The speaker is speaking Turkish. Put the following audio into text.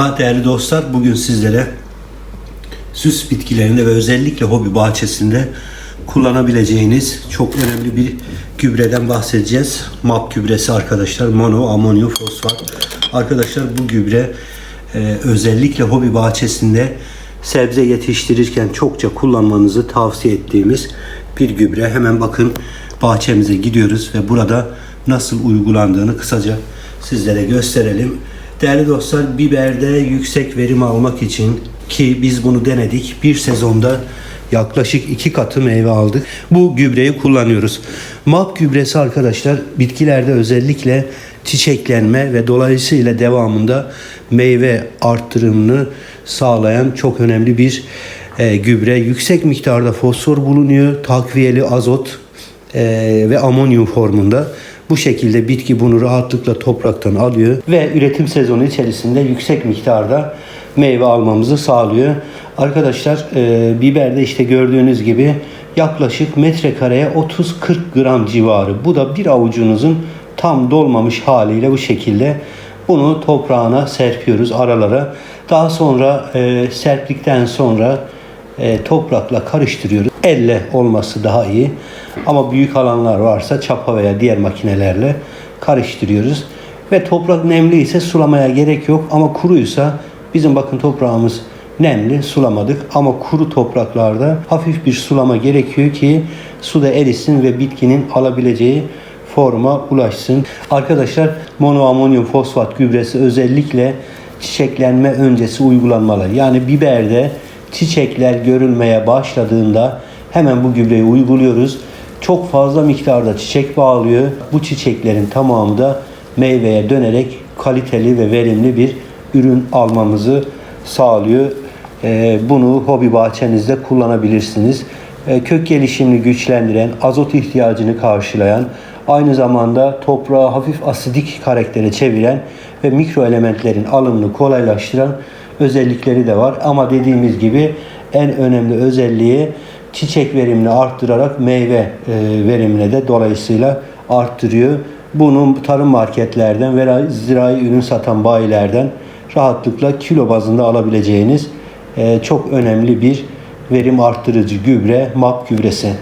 Değerli dostlar bugün sizlere süs bitkilerinde ve özellikle hobi bahçesinde kullanabileceğiniz çok önemli bir gübreden bahsedeceğiz. MAP gübresi arkadaşlar. Mono amonyum fosfat. Arkadaşlar bu gübre e, özellikle hobi bahçesinde sebze yetiştirirken çokça kullanmanızı tavsiye ettiğimiz bir gübre. Hemen bakın bahçemize gidiyoruz ve burada nasıl uygulandığını kısaca sizlere gösterelim. Değerli dostlar biberde yüksek verim almak için ki biz bunu denedik bir sezonda yaklaşık iki katı meyve aldık. Bu gübreyi kullanıyoruz. MAP gübresi arkadaşlar bitkilerde özellikle çiçeklenme ve dolayısıyla devamında meyve arttırımını sağlayan çok önemli bir e, gübre. Yüksek miktarda fosfor bulunuyor. Takviyeli azot e, ve amonyum formunda. Bu şekilde bitki bunu rahatlıkla topraktan alıyor ve üretim sezonu içerisinde yüksek miktarda meyve almamızı sağlıyor. Arkadaşlar e, biberde işte gördüğünüz gibi yaklaşık metrekareye 30-40 gram civarı. Bu da bir avucunuzun tam dolmamış haliyle bu şekilde bunu toprağına serpiyoruz aralara. Daha sonra e, serptikten sonra e, toprakla karıştırıyoruz. Elle olması daha iyi. Ama büyük alanlar varsa çapa veya diğer makinelerle karıştırıyoruz. Ve toprak nemli ise sulamaya gerek yok ama kuruysa bizim bakın toprağımız nemli sulamadık ama kuru topraklarda hafif bir sulama gerekiyor ki su da erisin ve bitkinin alabileceği forma ulaşsın. Arkadaşlar monoamonyum fosfat gübresi özellikle çiçeklenme öncesi uygulanmalı. Yani biberde çiçekler görülmeye başladığında hemen bu gübreyi uyguluyoruz. Çok fazla miktarda çiçek bağlıyor. Bu çiçeklerin tamamı da meyveye dönerek kaliteli ve verimli bir ürün almamızı sağlıyor. Ee, bunu hobi bahçenizde kullanabilirsiniz. Ee, kök gelişimini güçlendiren, azot ihtiyacını karşılayan, aynı zamanda toprağı hafif asidik karaktere çeviren ve mikro elementlerin alımını kolaylaştıran özellikleri de var. Ama dediğimiz gibi en önemli özelliği çiçek verimini arttırarak meyve e, verimini de dolayısıyla arttırıyor. Bunu tarım marketlerden veya zirai ürün satan bayilerden rahatlıkla kilo bazında alabileceğiniz e, çok önemli bir verim arttırıcı gübre MAP gübresi.